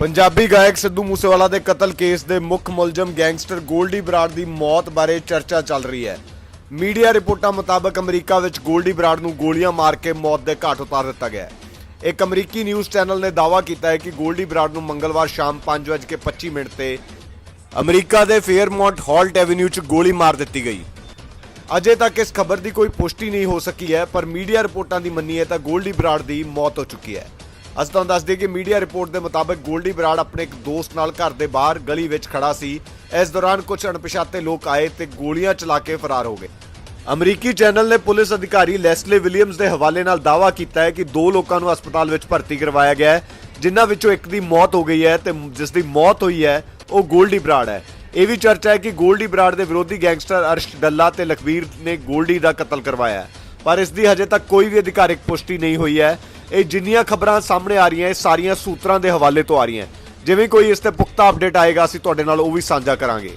ਪੰਜਾਬੀ ਗਾਇਕ ਸਿੱਧੂ ਮੂਸੇਵਾਲਾ ਦੇ ਕਤਲ ਕੇਸ ਦੇ ਮੁੱਖ ਮੁਲਜ਼ਮ ਗੈਂਗਸਟਰ ਗੋਲਡੀ ਬਰਾੜ ਦੀ ਮੌਤ ਬਾਰੇ ਚਰਚਾ ਚੱਲ ਰਹੀ ਹੈ। ਮੀਡੀਆ ਰਿਪੋਰਟਾਂ ਮੁਤਾਬਕ ਅਮਰੀਕਾ ਵਿੱਚ ਗੋਲਡੀ ਬਰਾੜ ਨੂੰ ਗੋਲੀਆਂ ਮਾਰ ਕੇ ਮੌਤ ਦੇ ਘਾਟ ਉਤਾਰ ਦਿੱਤਾ ਗਿਆ ਹੈ। ਇੱਕ ਅਮਰੀਕੀ ਨਿਊਜ਼ ਚੈਨਲ ਨੇ ਦਾਅਵਾ ਕੀਤਾ ਹੈ ਕਿ ਗੋਲਡੀ ਬਰਾੜ ਨੂੰ ਮੰਗਲਵਾਰ ਸ਼ਾਮ 5:25 ਮਿੰਟ ਤੇ ਅਮਰੀਕਾ ਦੇ ਫੇਅਰਮੌਂਟ ਹਾਲਟ ਐਵੇਨਿਊ 'ਚ ਗੋਲੀ ਮਾਰ ਦਿੱਤੀ ਗਈ। ਅਜੇ ਤੱਕ ਇਸ ਖਬਰ ਦੀ ਕੋਈ ਪੁਸ਼ਟੀ ਨਹੀਂ ਹੋ ਸਕੀ ਹੈ, ਪਰ ਮੀਡੀਆ ਰਿਪੋਰਟਾਂ ਦੀ ਮੰਨੀਏ ਤਾਂ ਗੋਲਡੀ ਬਰਾੜ ਦੀ ਮੌਤ ਹੋ ਚੁੱਕੀ ਹੈ। ਅਸੀਂ ਤੁਹਾਨੂੰ ਦੱਸ ਦਈਏ ਕਿ ਮੀਡੀਆ ਰਿਪੋਰਟ ਦੇ ਮੁਤਾਬਕ ਗੋਲਡੀ ਬਰਾੜ ਆਪਣੇ ਇੱਕ ਦੋਸਤ ਨਾਲ ਘਰ ਦੇ ਬਾਹਰ ਗਲੀ ਵਿੱਚ ਖੜਾ ਸੀ। ਇਸ ਦੌਰਾਨ ਕੁਝ ਅਣਪਛਾਤੇ ਲੋਕ ਆਏ ਤੇ ਗੋਲੀਆਂ ਚਲਾ ਕੇ ਫਰਾਰ ਹੋ ਗਏ। ਅਮਰੀਕੀ ਚੈਨਲ ਨੇ ਪੁਲਿਸ ਅਧਿਕਾਰੀ ਲੈਸਲੇ ਵਿਲੀਅਮਸ ਦੇ ਹਵਾਲੇ ਨਾਲ ਦਾਅਵਾ ਕੀਤਾ ਹੈ ਕਿ ਦੋ ਲੋਕਾਂ ਨੂੰ ਹਸਪਤਾਲ ਵਿੱਚ ਭਰਤੀ ਕਰਵਾਇਆ ਗਿਆ ਹੈ, ਜਿਨ੍ਹਾਂ ਵਿੱਚੋਂ ਇੱਕ ਦੀ ਮੌਤ ਹੋ ਗਈ ਹੈ ਤੇ ਜਿਸ ਦੀ ਮੌਤ ਹੋਈ ਹੈ, ਉਹ ਗੋਲਡੀ ਬਰਾੜ ਹੈ। ਇਹ ਵੀ ਚਰਚਾ ਹੈ ਕਿ ਗੋਲਡੀ ਬਰਾੜ ਦੇ ਵਿਰੋਧੀ ਗੈਂਗਸਟਰ ਅਰਸ਼ ਡੱਲਾ ਤੇ ਲਖਵੀਰ ਨੇ ਗੋਲਡੀ ਦਾ ਕਤਲ ਕਰਵਾਇਆ ਪਰ ਇਸ ਦੀ ਹਜੇ ਤੱਕ ਕੋਈ ਵੀ ਅਧਿਕਾਰਿਕ ਪੁਸ਼ਟੀ ਨਹੀਂ ਹੋਈ ਹੈ। ਇਹ ਜਿੰਨੀਆਂ ਖਬਰਾਂ ਸਾਹਮਣੇ ਆ ਰਹੀਆਂ, ਇਹ ਸਾਰੀਆਂ ਸੂਤਰਾਂ ਦੇ ਹਵਾਲੇ ਤੋਂ ਆ ਰਹੀਆਂ। ਜਿਵੇਂ ਕੋਈ ਇਸ ਤੇ ਪੁਖਤਾ ਅਪਡੇਟ ਆਏਗਾ, ਅਸੀਂ ਤੁਹਾਡੇ ਨਾਲ ਉਹ ਵੀ ਸਾਂਝਾ ਕਰਾਂਗੇ।